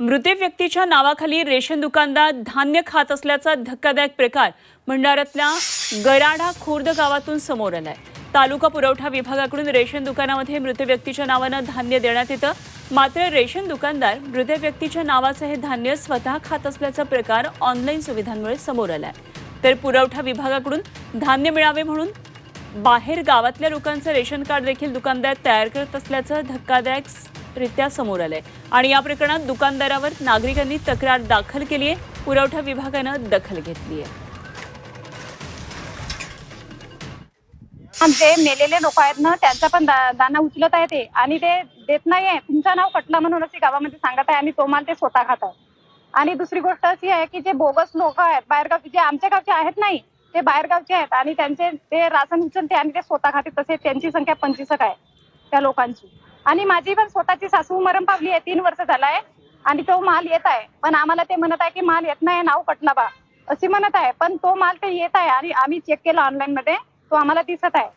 मृत व्यक्तीच्या नावाखाली रेशन दुकानदार धान्य खात असल्याचा धक्कादायक प्रकार भंडाऱ्यातल्या गराडा खुर्द गावातून समोर आलाय. तालुका पुरवठा विभागाकडून रेशन दुकानामध्ये मृत व्यक्तीच्या नावानं धान्य देण्यात येतं. मात्र रेशन दुकानदार मृत व्यक्तीच्या नावाचं हे धान्य स्वतः खात असल्याचा प्रकार ऑनलाईन सुविधांमुळे समोर आलाय. तर पुरवठा विभागाकडून धान्य मिळावे म्हणून बाहेर गावातल्या लोकांचं रेशन कार्ड देखील दुकानदार तयार करत असल्याचं धक्कादायक रित्या समोर आलंय. आणि या प्रकरणात दुकानदारावर नागरिकांनी तक्रार दाखल केली आहे पुरवठा विभागानं दखल घेतली आहे आमचे मेलेले लोक आहेत ना त्यांचा पण दा- दाना उचलत आहे ते. आणि ते देत नाहीये. तुमचं नाव कटला म्हणून असे गावामध्ये सांगत आहे आणि तो माल ते स्वतः खात आहे. आणि दुसरी गोष्ट अशी आहे की जे बोगस लोक आहेत बाहेरगावचे जे आमच्या गावचे आहेत नाही ते बाहेरगावचे आहेत. आणि त्यांचे ते राशन उचलते आणि ते स्वतः खाते तसे त्यांची संख्या पंचवीसक आहे त्या लोकांची. आणि माझी पण स्वतःची सासू मरण पावली आहे तीन वर्ष झालाय. आणि तो माल येत आहे. पण आम्हाला ते म्हणत आहे की माल येत नाही नाव कटला बा असे म्हणत आहे. पण तो माल ते येत आहे आणि आम्ही चेक केला ऑनलाईन मध्ये. तो आम्हाला दिसत आहे.